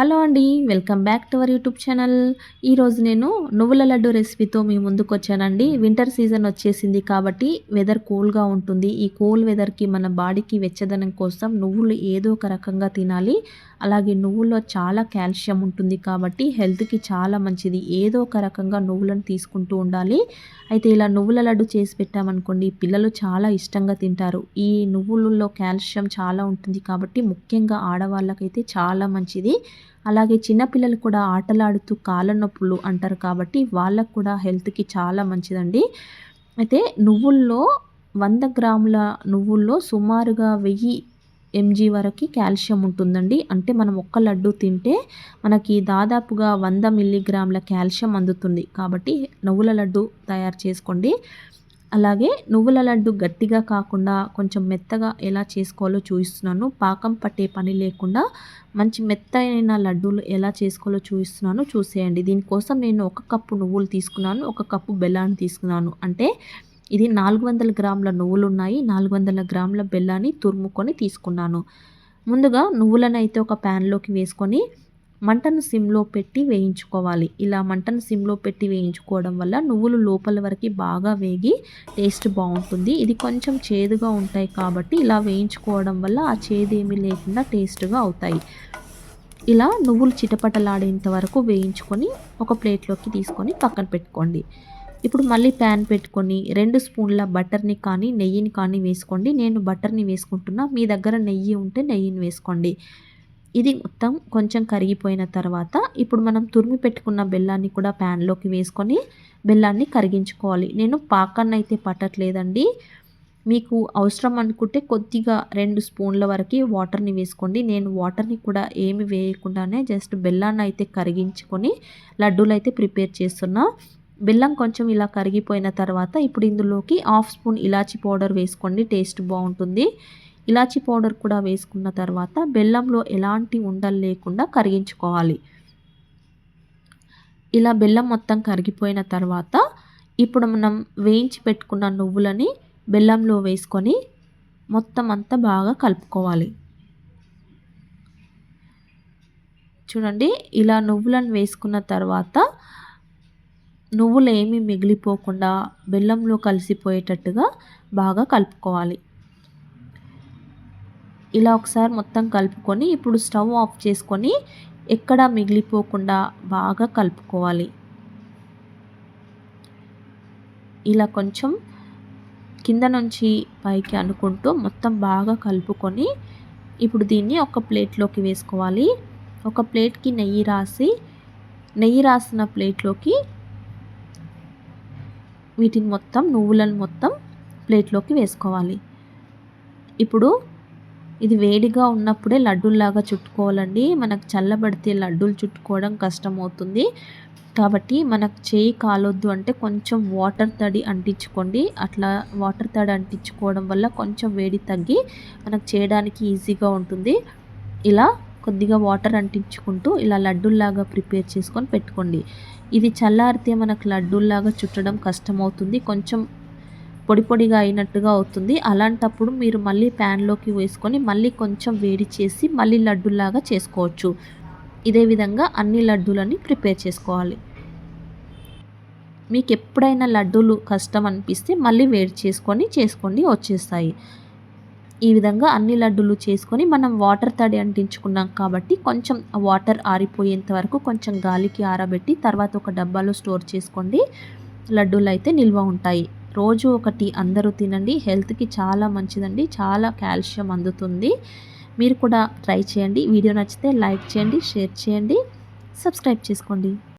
Hello అండి welcome back to our YouTube channel. ఈరోజు నేను నువ్వుల లడ్డు రెసిపీతో మీ ముందుకు వచ్చానండి. వింటర్ సీజన్ వచ్చేసింది కాబట్టి వెదర్ కూల్గా ఉంటుంది. ఈ కూల్ వెదర్కి మన బాడీకి వెచ్చదనం కోసం నువ్వులు ఏదో ఒక రకంగా తినాలి. అలాగే నువ్వుల్లో చాలా కాల్షియం ఉంటుంది కాబట్టి హెల్త్కి చాలా మంచిది. ఏదో ఒక రకంగా నువ్వులను తీసుకుంటూ ఉండాలి. అయితే ఇలా నువ్వుల లడ్డు చేసి పెట్టామనుకోండి పిల్లలు చాలా ఇష్టంగా తింటారు. ఈ నువ్వులలో కాల్షియం చాలా ఉంటుంది కాబట్టి ముఖ్యంగా ఆడవాళ్ళకైతే చాలా మంచిది. అలాగే చిన్నపిల్లలు కూడా ఆటలాడుతూ కాళ్ళ నొప్పులు అంటారు కాబట్టి వాళ్ళకు కూడా హెల్త్కి చాలా మంచిదండి. అయితే నువ్వుల్లో వంద గ్రాముల నువ్వుల్లో సుమారుగా వెయ్యి ఎంజీ వరకు కాల్షియం ఉంటుందండి. అంటే మనం ఒక్క లడ్డు తింటే మనకి దాదాపుగా వంద మిల్లీగ్రాముల కాల్షియం అందుతుంది. కాబట్టి నువ్వుల లడ్డు తయారు చేసుకోండి. అలాగే నువ్వుల లడ్డు గట్టిగా కాకుండా కొంచెం మెత్తగా ఎలా చేసుకోవాలో చూపిస్తున్నాను. పాకం పట్టే పని లేకుండా మంచి మెత్తైన లడ్డూలు ఎలా చేసుకోవాలో చూపిస్తున్నాను. చూసేయండి. దీనికోసం నేను ఒక కప్పు నువ్వులు తీసుకున్నాను. ఒక కప్పు బెల్లాన్ని తీసుకున్నాను. అంటే ఇది నాలుగు వందల గ్రాముల నువ్వులు ఉన్నాయి నాలుగు వందల గ్రాముల బెల్లాన్ని తురుముకొని తీసుకున్నాను. ముందుగా నువ్వులను అయితే ఒక ప్యాన్లోకి వేసుకొని మంటను సిమ్లో పెట్టి వేయించుకోవాలి. ఇలా మంటను సిమ్లో పెట్టి వేయించుకోవడం వల్ల నువ్వులు లోపల వరకు బాగా వేగి టేస్ట్ బాగుంటుంది. ఇది కొంచెం చేదుగా ఉంటాయి కాబట్టి ఇలా వేయించుకోవడం వల్ల ఆ చేదు ఏమీ లేకుండా టేస్ట్గా అవుతాయి. ఇలా నువ్వులు చిటపటలాడేంత వరకు వేయించుకొని ఒక ప్లేట్లోకి తీసుకొని పక్కన పెట్టుకోండి. ఇప్పుడు మళ్ళీ ప్యాన్ పెట్టుకొని రెండు స్పూన్ల బటర్ని కానీ నెయ్యిని కానీ వేసుకోండి. నేను బటర్ని వేసుకుంటున్నా. మీ దగ్గర నెయ్యి ఉంటే నెయ్యిని వేసుకోండి. ఇది మొత్తం కొంచెం కరిగిపోయిన తర్వాత ఇప్పుడు మనం తురిమి పెట్టుకున్న బెల్లాన్ని కూడా ప్యాన్లోకి వేసుకొని బెల్లాన్ని కరిగించుకోవాలి. నేను పాకాన్ని అయితే పట్టట్లేదండి. మీకు అవసరం అనుకుంటే కొద్దిగా రెండు స్పూన్ల వరకు వాటర్ని వేసుకోండి. నేను వాటర్ని కూడా ఏమి వేయకుండానే జస్ట్ బెల్లాన్ని అయితే కరిగించుకొని లడ్డూలు అయితే ప్రిపేర్ చేస్తున్నా. బెల్లం కొంచెం ఇలా కరిగిపోయిన తర్వాత ఇప్పుడు ఇందులోకి హాఫ్ స్పూన్ ఇలాచి పౌడర్ వేసుకోండి. టేస్ట్ బాగుంటుంది. ఇలాచి పౌడర్ కూడా వేసుకున్న తర్వాత బెల్లంలో ఎలాంటి ఉండలు లేకుండా కరిగించుకోవాలి. ఇలా బెల్లం మొత్తం కరిగిపోయిన తర్వాత ఇప్పుడు మనం వేయించి పెట్టుకున్న నువ్వులని బెల్లంలో వేసుకొని మొత్తం అంతా బాగా కలుపుకోవాలి. చూడండి ఇలా నువ్వులను వేసుకున్న తర్వాత నువ్వులు ఏమీ మిగిలిపోకుండా బెల్లంలో కలిసిపోయేటట్టుగా బాగా కలుపుకోవాలి. ఇలా ఒకసారి మొత్తం కలుపుకొని ఇప్పుడు స్టవ్ ఆఫ్ చేసుకొని ఎక్కడా మిగిలిపోకుండా బాగా కలుపుకోవాలి. ఇలా కొంచెం కింద నుంచి పైకి అనుకుంటూ మొత్తం బాగా కలుపుకొని ఇప్పుడు దీన్ని ఒక ప్లేట్లోకి వేసుకోవాలి. ఒక ప్లేట్కి నెయ్యి రాసి నెయ్యి రాసిన ప్లేట్లోకి వీటిని మొత్తం నువ్వులను మొత్తం ప్లేట్లోకి వేసుకోవాలి. ఇప్పుడు ఇది వేడిగా ఉన్నప్పుడే లడ్డూల్లాగా చుట్టుకోవాలండి. మనకు చల్లబడితే లడ్డూలు చుట్టుకోవడం కష్టమవుతుంది. కాబట్టి మనకు చేయి కాలొద్దు అంటే కొంచెం వాటర్ తడి అంటించుకోండి. అట్లా వాటర్ తడి అంటించుకోవడం వల్ల కొంచెం వేడి తగ్గి మనకు చేయడానికి ఈజీగా ఉంటుంది. ఇలా కొద్దిగా వాటర్ అంటించుకుంటూ ఇలా లడ్డూల్లాగా ప్రిపేర్ చేసుకొని పెట్టుకోండి. ఇది చల్లారితే మనకు లడ్డూల్లాగా చుట్టడం కష్టమవుతుంది. కొంచెం పొడి పొడిగా అయినట్టుగా అవుతుంది. అలాంటప్పుడు మీరు మళ్ళీ ప్యాన్లోకి వేసుకొని మళ్ళీ కొంచెం వేడి చేసి మళ్ళీ లడ్డూలాగా చేసుకోవచ్చు. ఇదే విధంగా అన్ని లడ్డూలని ప్రిపేర్ చేసుకోవాలి. మీకు ఎప్పుడైనా లడ్డూలు కష్టం అనిపిస్తే మళ్ళీ వేడి చేసుకొని చేసుకోండి వచ్చేస్తాయి. ఈ విధంగా అన్ని లడ్డూలు చేసుకొని మనం వాటర్ తడి అంటించుకున్నాం కాబట్టి కొంచెం వాటర్ ఆరిపోయేంత వరకు కొంచెం గాలికి ఆరబెట్టి తర్వాత ఒక డబ్బాలో స్టోర్ చేసుకోండి. లడ్డూలు అయితే నిల్వ ఉంటాయి. రోజు ఒకటి అందరూ తినండి. హెల్త్కి చాలా మంచిదండి. చాలా కాల్షియం అందుతుంది. మీరు కూడా ట్రై చేయండి. వీడియో నచ్చితే లైక్ చేయండి షేర్ చేయండి. సబ్స్క్రైబ్ చేసుకోండి.